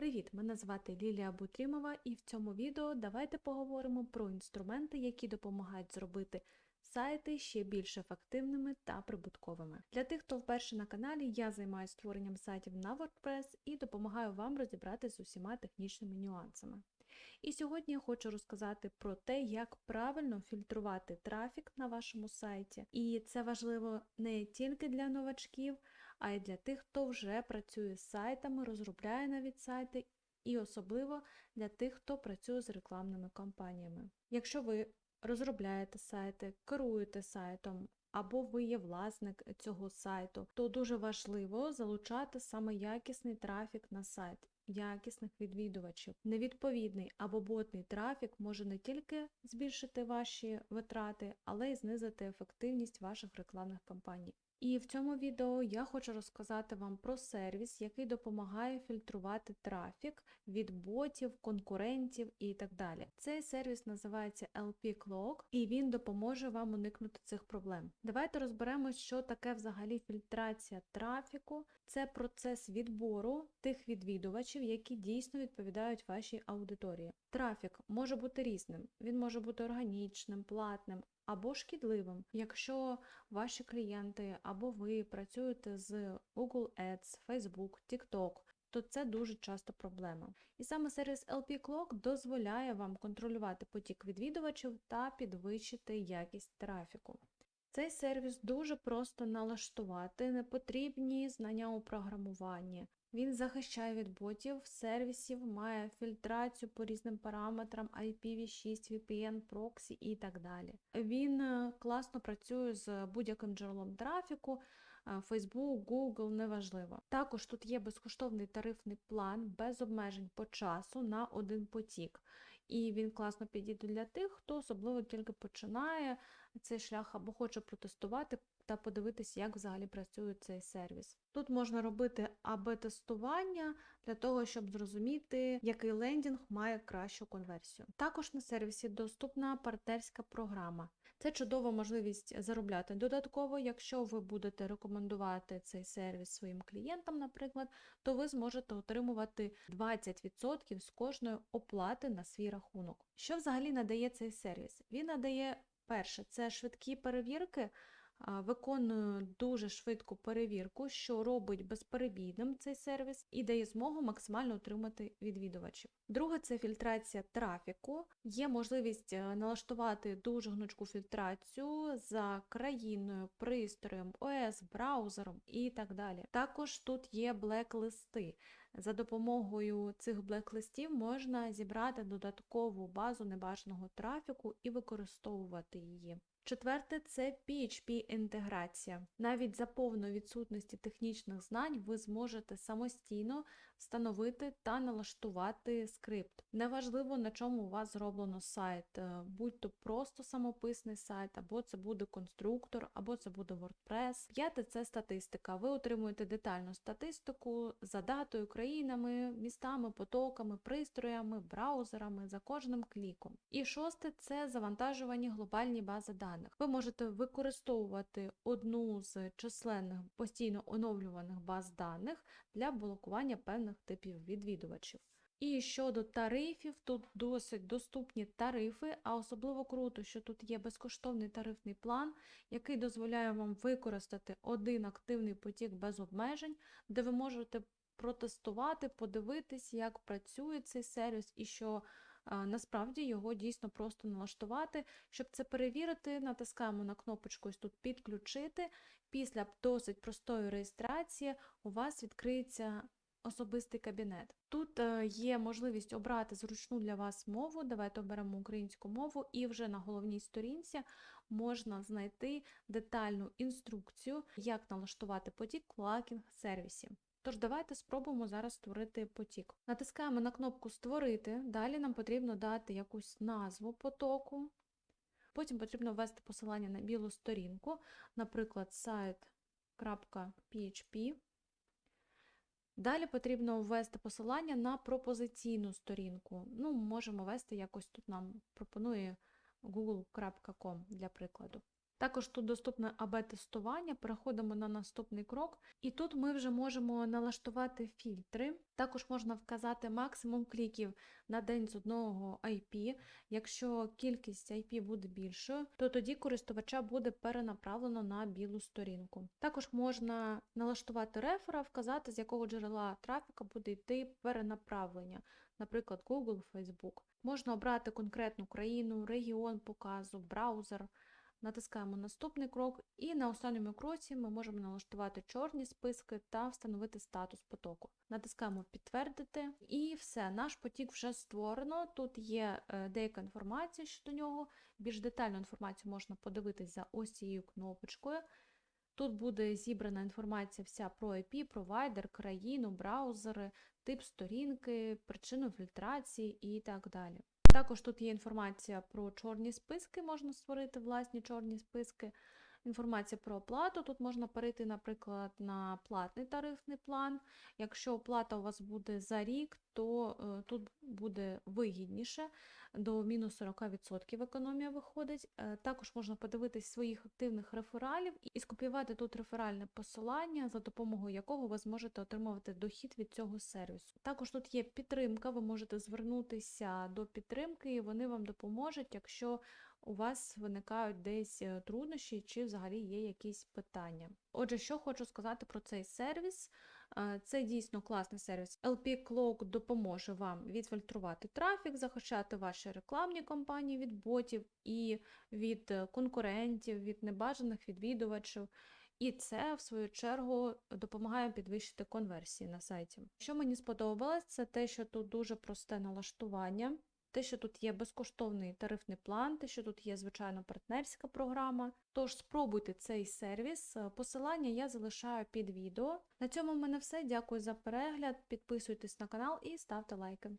Привіт! Мене звати Лілія Бутрімова, і в цьому відео давайте поговоримо про інструменти, які допомагають зробити сайти ще більш ефективними та прибутковими. Для тих, хто вперше на каналі, я займаюся створенням сайтів на WordPress і допомагаю вам розібратися з усіма технічними нюансами. І сьогодні я хочу розказати про те, як правильно фільтрувати трафік на вашому сайті. І це важливо не тільки для новачків, а й для тих, хто вже працює з сайтами, розробляє навіть сайти, і особливо для тих, хто працює з рекламними кампаніями. Якщо ви розробляєте сайти, керуєте сайтом, або ви є власник цього сайту, то дуже важливо залучати саме якісний трафік на сайт. Якісних відвідувачів. Невідповідний або ботний трафік може не тільки збільшити ваші витрати, але й знизити ефективність ваших рекламних кампаній. І в цьому відео я хочу розказати вам про сервіс, який допомагає фільтрувати трафік від ботів, конкурентів і так далі. Цей сервіс називається LP Cloak, і він допоможе вам уникнути цих проблем. Давайте розберемо, що таке взагалі фільтрація трафіку. Це процес відбору тих відвідувачів, які дійсно відповідають вашій аудиторії. Трафік може бути різним, він може бути органічним, платним, або шкідливим, якщо ваші клієнти або ви працюєте з Google Ads, Facebook, TikTok, то це дуже часто проблема. І саме сервіс LP Clock дозволяє вам контролювати потік відвідувачів та підвищити якість трафіку. Цей сервіс дуже просто налаштувати, не потрібні знання у програмуванні. Він захищає від ботів, сервісів, має фільтрацію по різним параметрам IPv6, VPN, проксі і так далі. Він е, класно працює з будь-яким джерелом трафіку, е, Facebook, Google, неважливо. Також тут є безкоштовний тарифний план без обмежень по часу на один потік. І він класно підійде для тих, хто особливо тільки починає цей шлях або хоче протестувати та подивитися, як взагалі працює цей сервіс. Тут можна робити АБ-тестування для того, щоб зрозуміти, який лендінг має кращу конверсію. Також на сервісі доступна партнерська програма. Це чудова можливість заробляти додатково, якщо ви будете рекомендувати цей сервіс своїм клієнтам, наприклад, то ви зможете отримувати 20% з кожної оплати на свій рахунок. Що взагалі надає цей сервіс? Він надає перше, це швидкі перевірки виконує дуже швидку перевірку, що робить безперебійним цей сервіс і дає змогу максимально отримати відвідувачів. Друге це фільтрація трафіку. Є можливість е, налаштувати дуже гнучку фільтрацію за країною, пристроєм, ОС, браузером і так далі. Також тут є блек-листи. За допомогою цих блек-листів можна зібрати додаткову базу небажаного трафіку і використовувати її. Четверте це PHP-інтеграція. Навіть за повної відсутності технічних знань ви зможете самостійно встановити та налаштувати скрипт. Неважливо, на чому у вас зроблено сайт, е, будь-то просто самописний сайт, або це буде конструктор, або це буде WordPress. П'яте це статистика. Ви отримуєте детальну статистику за датою, країнами, містами, потоками, пристроями, браузерами за кожним кліком. І шосте це завантажування глобальні бази даних даних. Ви можете використовувати одну з численних постійно оновлюваних баз даних для блокування певних типів відвідувачів. І щодо тарифів, тут досить доступні тарифи, а особливо круто, що тут є безкоштовний тарифний план, який дозволяє вам використати один активний потік без обмежень, де ви можете протестувати, подивитись, як працює цей сервіс і що Насправді його дійсно просто налаштувати. Щоб це перевірити, натискаємо на кнопочку ось тут підключити. Після досить простої реєстрації у вас відкриється особистий кабінет. Тут е, є можливість обрати зручну для вас мову. Давайте оберемо українську мову, і вже на головній сторінці можна знайти детальну інструкцію, як налаштувати потік в лакінг сервісі. Тож давайте спробуємо зараз створити потік. Натискаємо на кнопку Створити, далі нам потрібно дати якусь назву потоку. Потім потрібно ввести посилання на білу сторінку, наприклад, сайт.php. Далі потрібно ввести посилання на пропозиційну сторінку. Ну, Можемо ввести якось тут нам пропонує google.com для прикладу. Також тут доступне АБ-тестування. Переходимо на наступний крок, і тут ми вже можемо налаштувати фільтри. Також можна вказати максимум кліків на день з одного IP. Якщо кількість IP буде більшою, то тоді користувача буде перенаправлено на білу сторінку. Також можна налаштувати рефера, вказати, з якого джерела трафіка буде йти перенаправлення, наприклад, Google, Facebook. Можна обрати конкретну країну, регіон показу, браузер. Натискаємо наступний крок, і на останньому кроці ми можемо налаштувати чорні списки та встановити статус потоку. Натискаємо підтвердити, і все, наш потік вже створено. Тут є е, деяка інформація щодо нього. Більш детальну інформацію можна подивитись за ось цією кнопочкою. Тут буде зібрана інформація вся про IP, провайдер, країну, браузери, тип сторінки, причину фільтрації і так далі. Також тут є інформація про чорні списки, можна створити власні чорні списки. Інформація про оплату. Тут можна перейти, наприклад, на платний тарифний план. Якщо оплата у вас буде за рік, то е, тут буде вигідніше, до мінус 40% економія виходить. Е, також можна подивитись своїх активних рефералів і скопіювати тут реферальне посилання, за допомогою якого ви зможете отримувати дохід від цього сервісу. Також тут є підтримка, ви можете звернутися до підтримки, і вони вам допоможуть, якщо у вас виникають десь е, труднощі чи взагалі є якісь питання. Отже, що хочу сказати про цей сервіс. Е, Це дійсно класний сервіс. LP Cloak допоможе вам відфільтрувати трафік, захищати ваші рекламні кампанії від ботів і від е, конкурентів, від небажаних відвідувачів. І це, в свою чергу, допомагає підвищити конверсії на сайті. Що мені сподобалось, це те, що тут дуже просте налаштування. Те, що тут є безкоштовний тарифний план, те, що тут є звичайно партнерська програма. Тож спробуйте цей сервіс. Посилання я залишаю під відео. На цьому в мене все. Дякую за перегляд. Підписуйтесь на канал і ставте лайки.